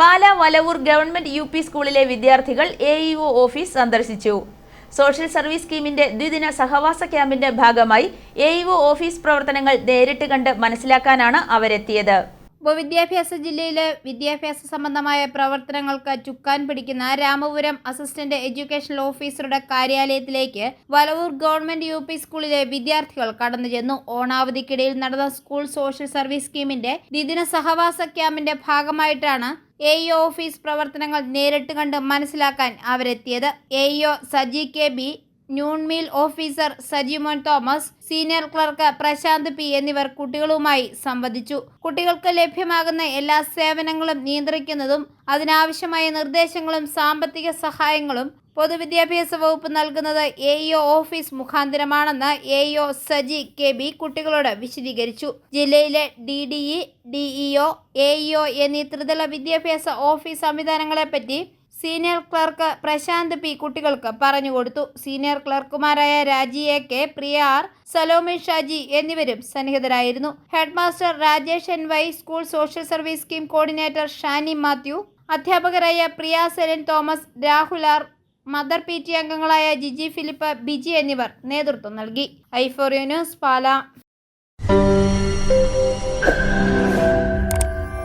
Pala Valavoor government U P സ്കൂളിലെ വിദ്യാർത്ഥികൾ A E O office സന്ദർശിച്ചു. സോഷ്യൽ സർവീസ് സ്കീമിന്റെ ദ്വിദിന സഹവാസ ക്യാമ്പിന്റെ ഭാഗമായി എ ഇ ഒ ഓഫീസ് പ്രവർത്തനങ്ങൾ നേരിട്ട് കണ്ട് മനസ്സിലാക്കാനാണ് അവരെത്തിയത്. ഉപവിദ്യാഭ്യാസ ജില്ലയിലെ വിദ്യാഭ്യാസ സംബന്ധമായ പ്രവർത്തനങ്ങൾക്ക് ചുക്കാൻ പിടിക്കുന്ന രാമപുരം അസിസ്റ്റന്റ് എഡ്യൂക്കേഷണൽ ഓഫീസറുടെ കാര്യാലയത്തിലേക്ക് വലവൂർ ഗവൺമെന്റ് യു പി സ്കൂളിലെ വിദ്യാർത്ഥികൾ കടന്നു ചെന്നു. ഓണാവധിക്കിടയിൽ നടന്ന സ്കൂൾ സോഷ്യൽ സർവീസ് സ്കീമിന്റെ ദ്വിദിന സഹവാസ ക്യാമ്പിന്റെ ഭാഗമായിട്ടാണ് എ ഇ ഓഫീസ് പ്രവർത്തനങ്ങൾ നേരിട്ട് കണ്ട് മനസ്സിലാക്കാൻ അവരെത്തിയത്. A E Saji K B noon meal officer Sajimon Thomas senior clerk Prashant P എന്നിവർ കുട്ടികളുമായി സംവദിച്ചു. കുട്ടികൾക്ക് ലഭ്യമാകുന്ന എല്ലാ സേവനങ്ങളും നിയന്ത്രിക്കുന്നതും അതിനാവശ്യമായ നിർദ്ദേശങ്ങളും സാമ്പത്തിക സഹായങ്ങളും പൊതുവിദ്യാഭ്യാസ വകുപ്പ് നൽകുന്നത് A EO office മുഖാന്തരമാണെന്ന് A EO Saji K B കുട്ടികളോട് വിശദീകരിച്ചു. ജില്ലയിലെ D D E D EO A EO എന്നീ ത്രിതല വിദ്യാഭ്യാസ ഓഫീസ് സംവിധാനങ്ങളെപ്പറ്റി സീനിയർ ക്ലർക്ക് പ്രശാന്ത് പി കുട്ടികൾക്ക് പറഞ്ഞുകൊടുത്തു senior ക്ലർക്കുമാരായ Raji A K Priya R Salomi Shaji എന്നിവരും സന്നിഹിതരായിരുന്നു. Headmaster Rajesh N Y school social service scheme coordinator Shani Mathew അധ്യാപകരായ Priya Celine Thomas Rahul R mother P T അംഗങ്ങളായ Jiji Philip Biji എന്നിവർ നേതൃത്വം നൽകി. ഐഫോറിയോ ന്യൂസ് പാല.